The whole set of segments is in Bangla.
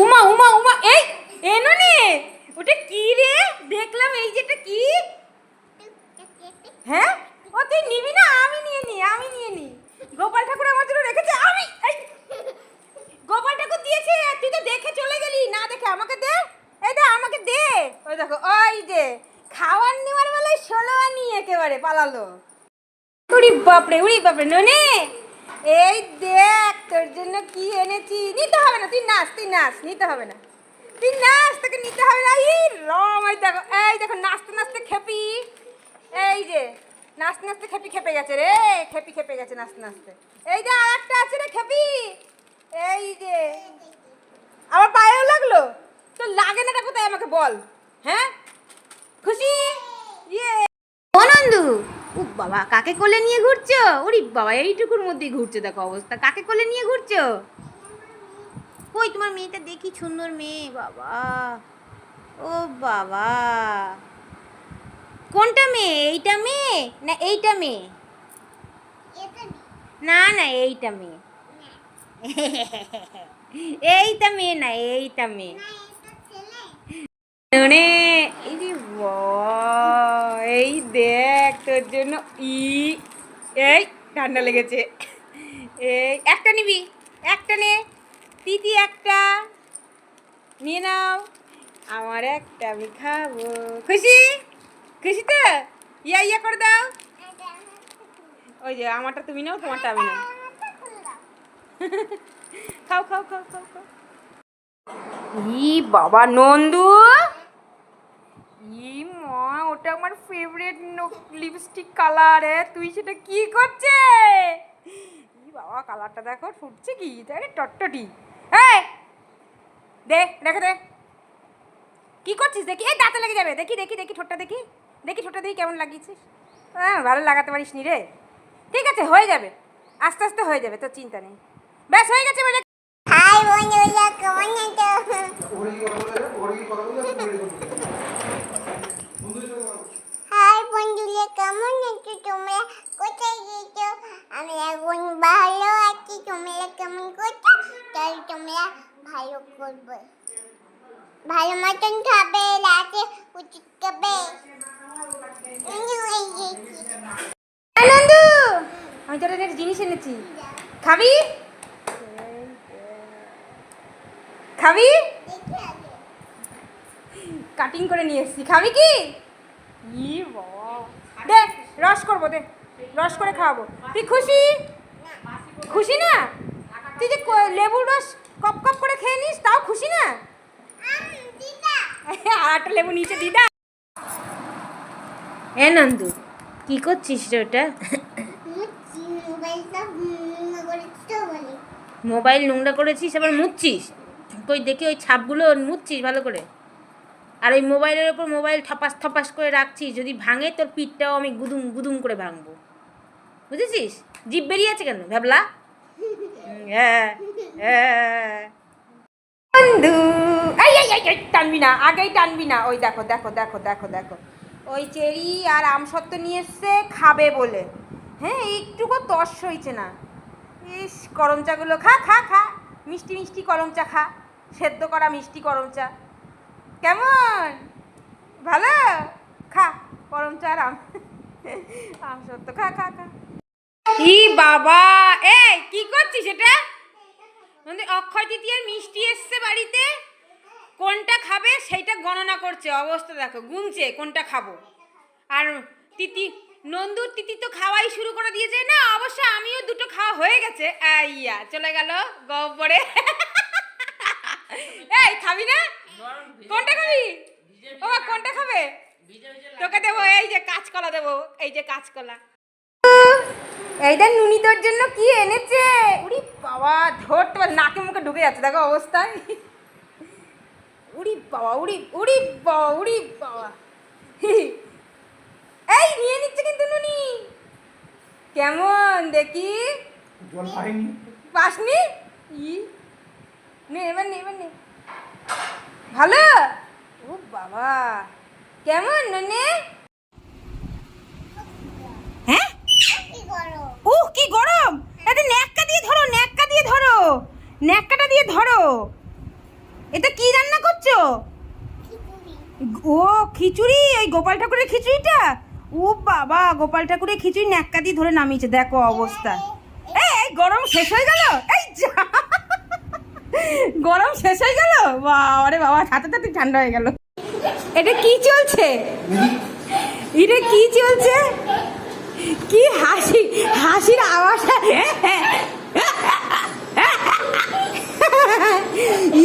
উমা উমা উমা, এই, এনো নে। ওটা কি রে? দেখলাম, এই যেটা কি? হ্যাঁ? ও, তুই নিবি না? আমি নিয়ে নি, আমি নিয়ে নি। গোপাল ঠাকুর আমার জন্য রেখেছে, আমি। গোপাল ঠাকুর দিয়েছে, তুই তো দেখে চলে গেলি। না দেখে আমাকে দে। এই দে, আমাকে দে। ওই দেখো, ওই যে খাওয়ার নেওয়ার বেলায় ষোলো আনি একেবারে পালালো। উড়ি বাপরে উড়ি বাপরে ননে এই দেখ, তোর জন্য কি এনেছি? নিতে হবে না, তুই নাচ তুই নাচ, নিতে হবে না। তুই নাচ, তোকে নিতে হবে না। এই রম, এই দেখো এই দেখো, নাচতে নাচতে খেপি। এই যে, নাচতে নাচতে খেপি, খেপে গেছে রে, খেপি, খেপে গেছে নাচতে নাচতে। এই যে আর একটা আছে রে, খেপি। এই যে, আমার পায়েও লাগল? তো লাগে না কোথায়? আমাকে বল হ্যাঁ খুশি ইয়ে ও বাবা কাকে কোলে নিয়ে ঘুরছো? ওরে বাবা এইটুকুর মধ্যেই ঘুরছে দেখো অবস্থা। কাকে কোলে নিয়ে ঘুরছো? কই তোমার মেয়েটা? দেখি সুন্দর মেয়ে বাবা। ও বাবা। কোনটা মেয়ে? এইটা মেয়ে? না এইটা মেয়ে? না না এইটা মেয়ে। এইটা মেয়ে না এইটা মেয়ে নে এই যে বাহ, এই দেখ তোর জন্য ই, এই, ঠান্ডা লেগেছে। এই, একটা নিবি, একটা নে। তিতি একটা, নিয়ে নাও। আমার একটা আমি খাব। খুশি? খুশি তো? ইয়া ইয়া করে দাও। ওই যে, আমারটা তুমি নাও, তোমারটা আমি নাও। খাও খাও খাও খাও খাও। ই, বাবা, নন্দু। ই ফেভারিট লিপস্টিক কালার তুই সেটা কি করছে? ই বাবা কালারটা দেখো ফুটছে কি? আরে টটটটি। এই দে রেখে দে। কি করছিস? দেখি এই দাঁতে লেগে যাবে। দেখি দেখি দেখি ঠোঁটটা দেখি। দেখি ঠোঁটটা দেখি কেমন লাগিয়েছিস। হ্যাঁ ভালো লাগাতে পারিস নি রে। ঠিক আছে হয়ে যাবে। আস্তে আস্তে হয়ে যাবে তোর চিন্তা নেই। ব্যাস হয়ে গেছে বলে হাই বন্ধুরা কেমন আছো হাই বন্ধুরা কেমন আছো তোমরা? কোথায় গেছো? আমি এখন ভালো আছি। তোমরা কেমন করছ? তাহলে তোমরা ভালো করবে। ভালো মতন খাবে রাতে উচিত খাবে। আমি আনন্দ আমি তোর একটা জিনিস এনেছি। খাবি? খাবি? কাটিং করে নিয়ে এসেছি। খাবি কি? ই বাবা। দে রস করব, দে। রস করে খাওয়াবো। তুই খুশি? খুশি না? তুই যে লেবুর রস কপ কপ করে খেয়ে নিস, তাও খুশি না? আর একটা লেবু নিচে দিদা এ নন্দু, কি করছিস রে ওটা? মোবাইল নোংরা করেছিস, আবার মুছছিস? কই দেখি ওই ছাপগুলো মুছছিস ভালো করে। আর ওই মোবাইলের ওপর মোবাইল থপাস থপাস করে রাখছি যদি ভাঙে তোর পিঠটাও আমি গুদুম গুদুম করে ভাঙবো। বুঝেছিস? জিভ বেরিয়ে আছে কেন? ভাবলা হ্যাঁ হ্যাঁ। বন্ধু, এই টানবি না, আগেই টানবি না। ওই দেখো দেখো দেখো দেখো দেখো। ওই চেরি আর আমসত্ত্ব নিয়ে এসছে, খাবে বলে। হ্যাঁ একটুকু তর্স হয়েছে না। ইস করম চাগুলো খা খা খা। মিষ্টি মিষ্টি করম চা খা। সেদ্ধ করা মিষ্টি করম চা কেমন? ভালো? খা করম চা আর আম আমসত্ত্ব খা খা খা। ই বাবা, এই, কি করছিস এটা? মানে অক্ষয় তৃতীয়ার মিষ্টি এসছে বাড়িতে। কোনটা খাবে সেইটা গণনা করছে, অবস্থা দেখো, গুনছে, কোনটা খাব। আর তিতি, নন্দুর তিতি তো খাওয়াই শুরু করে দিয়েছে। না, অবশ্য আমিও দুটো খাওয়া হয়ে গেছে। আইয়া, চলে গেল গব্বরে এই খাবি না। কোনটা খাবি? ও কোনটা খাবে? তোকে দেবো এই যে কাঁচকলা দেবো এই যে কাঁচকলা। এইটা নুনি তোর জন্য কি এনেছে? উড়ি বাবা ধরতে পার নাকে মুখে ঢুকে যাচ্ছে দেখো অবস্থায়। উড়ি বাবা উড়ি উড়ি বাবা উড়ি বাবা। এই নিয়ে নিচ্ছে কিন্তু নুনি। কেমন দেখি? জল পাসনি? ই নে এবার নে এবার নে। ভালো? ও বাবা। কেমন, নুনে? হ্যাঁ? উহ কি গরম! এটা ন্যাক্কা দিয়ে ধরো ন্যাক্কা দিয়ে ধরো। ন্যাক্কাটা দিয়ে ধরো। এটা কি রান্না করছ? ও, খিচুড়ি? এই গোপাল ঠাকুরের খিচুড়িটা? ও বাবা, গোপাল ঠাকুরের খিচুড়ি ন্যাক্কা দিয়ে ধরে নামিয়েছে। দেখো অবস্থা। এই গরম শেষ হয়ে গেল? এই যা। গরম শেষ হয়ে গেল? বাবারে বাবা, হাতে হাতে ঠান্ডা হয়ে গেল। এটা কি চলছে? এটা কি চলছে? কি হাসি, হাসির আওয়াজ?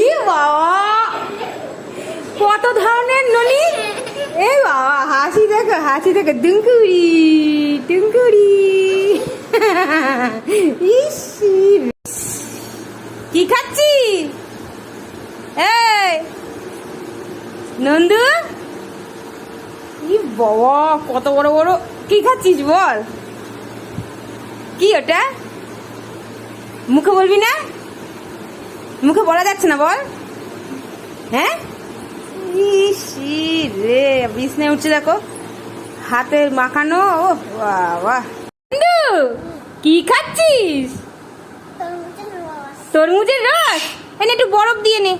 ই বাবা, কত ধরনের ননি? এই বাবা, হাসি দেখো হাসি দেখো দুঙ্কুরি টুঙ্কুরি ইস কি খাচ্ছি এই নন্দু? বাবা কত বড় বড়। কি খাচ্ছিস বল? কি ওটা? মুখে বলবি না? মুখে বলা যাচ্ছে না বল? হ্যাঁ? ইস রে বিছনে উঠছে দেখো। হাতে মাখানো ও বাবা। নন্দু, কি খাচ্ছিস? তরমুজের রস? এনে একটু বরফ দিয়ে নে।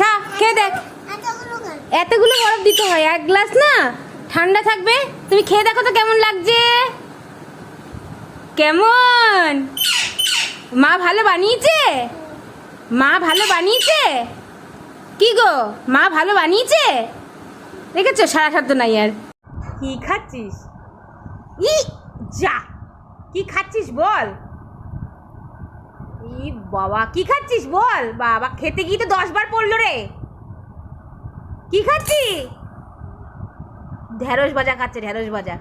খা খেয়ে দেখ। এতগুলো বরফ দিতে হয় এক গ্লাস না? ঠান্ডা থাকবে? তুমি খেয়ে দেখো তো কেমন লাগছে। কেমন? মা ভালো বানিয়েছে? মা ভালো বানিয়েছে? কি গো মা ভালো বানিয়েছে? দেখেছ সারা শব্দ নাই আর। কি খাচ্ছিস? ই যা। কি খাচ্ছিস বল? ই বাবা, কি খাচ্ছিস বল? বাবা, খেতে গিয়ে তো দশ বার পড়ল রে। কি খাচ্ছি ঢেঁড়স ভাজা খাচ্ছে, ঢেঁড়স ভাজা।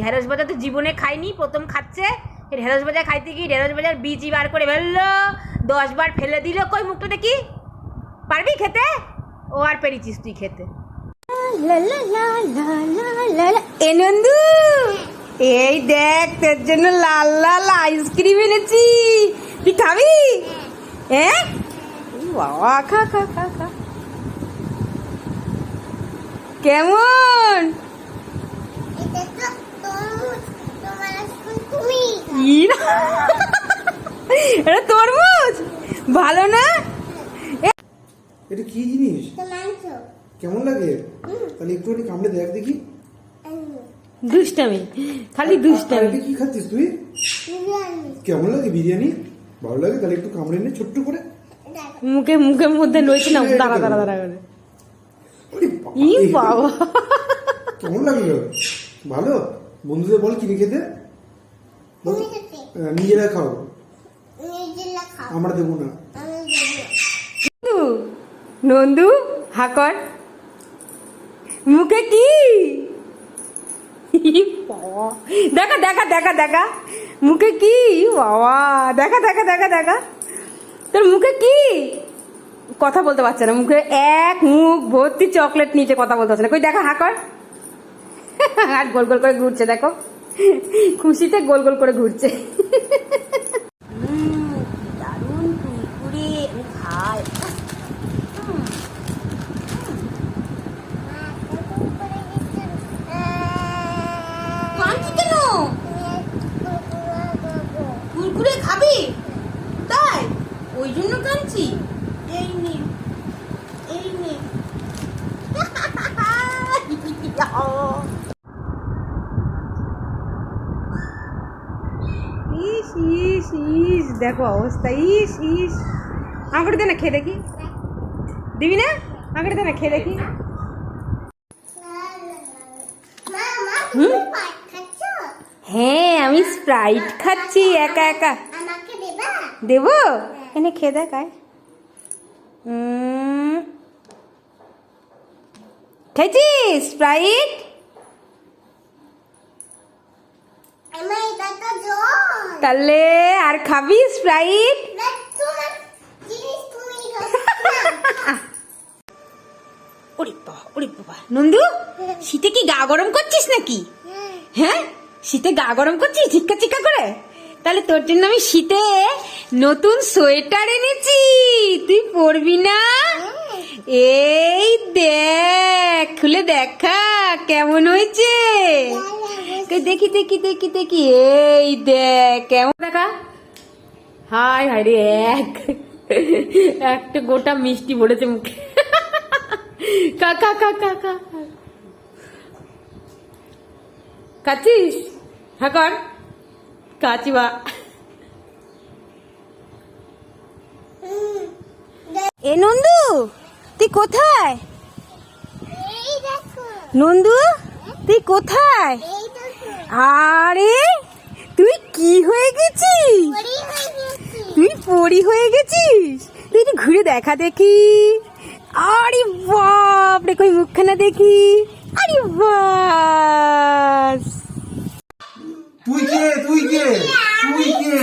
ঢেঁড়স ভাজা তো জীবনে খাইনি, প্রথম খাচ্ছে। ঢেঁড়স ভাজা খাইতে গিয়ে ঢেঁড়স ভাজার বীজই বার করে ফেলল। দশ বার ফেলে দিল। কই মুখটা দেখি? পারবি খেতে? ও আর পেরেছিস তুই খেতে। এ নন্দু, এই দেখ, তোর জন্য লাল লাল আইসক্রিম এনেছি। তুই খাবি? হ্যাঁ বাবা খা খা খা খা। কেমন। এটা তরমুজ। ভালো না? এটা কি জিনিস? কেমন লাগে? তাহলে একটুখানি কামড়ে দেখ দেখি। দুষ্টামি। খালি দুষ্টামি। কি খাচ্ছিস তুই? কেমন লাগে বিরিয়ানি? ভালো লাগে তাহলে একটু কামড়ে নে ছোট্ট করে। মুখে মুখের মধ্যে রয়েছে না? দাঁড়া দাঁড়া দাঁড়া করে। ই এই- বাবা কেমন লাগল? ভালো? বন্ধুদের বল কিনে খেতে? নিজেরা খাও। আমরা দেবো না। নন্দু নন্দু হাকর। মুখে কি? দেখা দেখা দেখা দেখা। মুখে কি? বাবা, দেখা দেখা দেখা দেখা। তোর মুখে কি? কথা বলতে পারছে না। মুখে এক মুখ ভর্তি চকলেট নিচে কথা বলতে পারছে না। কই, দেখা হাকর আর গোল গোল করে ঘুরছে, দেখো। খুশিতে গোল গোল করে ঘুরছে। দারুণ আমি খাই কাঁদছি কেন কুরকুরে খাবি তাই ওই জন্য কাঁদছি এই নে এই নে ইস ইস, দেখো অবস্থা, ইস ইস। আমাকে দে না, খেয়ে দেখি। দিবি না? আমাকে দে না, খেয়ে দেখি? হ্যাঁ আমি স্প্রাইট খাচ্ছি, একা একা। দেবো? এনে খেয়ে দেখ খেয়েছিস স্প্রাইট আমার এটা তো জল তাহলে আর খাবি স্প্রাইট ওরে বাবা ওরে বাবা। নন্দু শীতে কি গা গরম করছিস নাকি? হ্যাঁ? শীতে গা গরম করছিস? চিক্কা চিকা করে? তাহলে তোর জন্য আমি শীতে নতুন সোয়েটার এনেছি। তুই পরবি না? এই দেখ, খুলে দেখা, কেমন হয়েছে? দেখি দেখি দেখি দেখি। এই দেখ, কেমন? দেখা। হাই হাই রে, এক। একটা গোটা মিষ্টি পড়েছে মুখে। কাকা কাকা কাকা কাচিস হ্যাঁ কর। বা এ নন্দু, তুই কোথায়? নন্দু, তুই কোথায়? আরে, তুই কি হয়ে গেছিস? তুই পরি হয়ে গেছিস? তুই একটু ঘুরে দেখা দেখি। আরে বাপ রে কই মুখখানা দেখি। আরে বাস। তুই কে? তুই কে? তুই কে?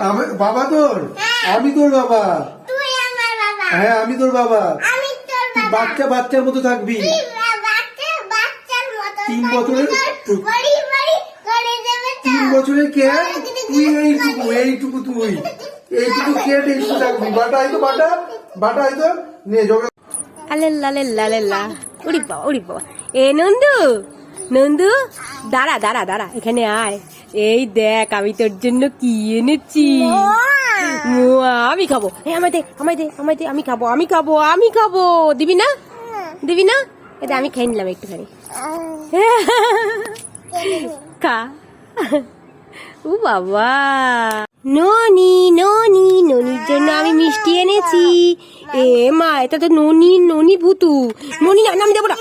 আমি বাবা তোর। আমি- তোর? বাবা। তুই আমার বাবা। হ্যাঁ আমি তোর বাবা। তুই বাচ্চা বাচ্চার মতো থাকবি। তিন বছরের তোর। বড়ি বড়ি করে দেবে তো। তিন বছরের কে? তুই এইটুকু এইটুকু তুই। এইটুকু কে এইটুকু থাকবি? বাটা আইতো বাটা। বাটা আইতো নে জগা আলেল্লা লেল্লা লেল্লা উড়ি বাবা উড়ি বাবা। এ নন্দু নন্দু? দাঁড়া দাঁড়া দাঁড়া এখানে আয়। এই দেখ আমি তোর জন্য কি এনেছি। আমি খাব। এই আমায় দে আমায় দে আমায় দে আমি খাব আমি খাব আমি খাব। দিবি না? দিবি না? এটা আমি খেয়ে নিলাম একটুখানি। খা। ও বাবা। ননি জন্য আমি মিষ্টি এনেছি। এ মা এটা তো ননি ননি ভুতু। ননি না আমি দেবো না।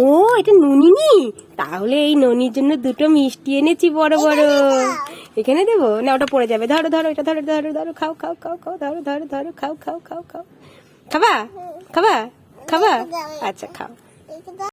ও এটা ননি নি তাহলে এই ননির জন্য দুটো মিষ্টি এনেছি বড় বড়। এখানে দেবো? না ওটা পড়ে যাবে। ধরো ধরো এটা ধরো ধরো ধরো খাও খাও খাও খাও ধরো ধরো ধরো খাও খাও খাও খাও। খাবা? খাবা? খাবা? আচ্ছা খাও।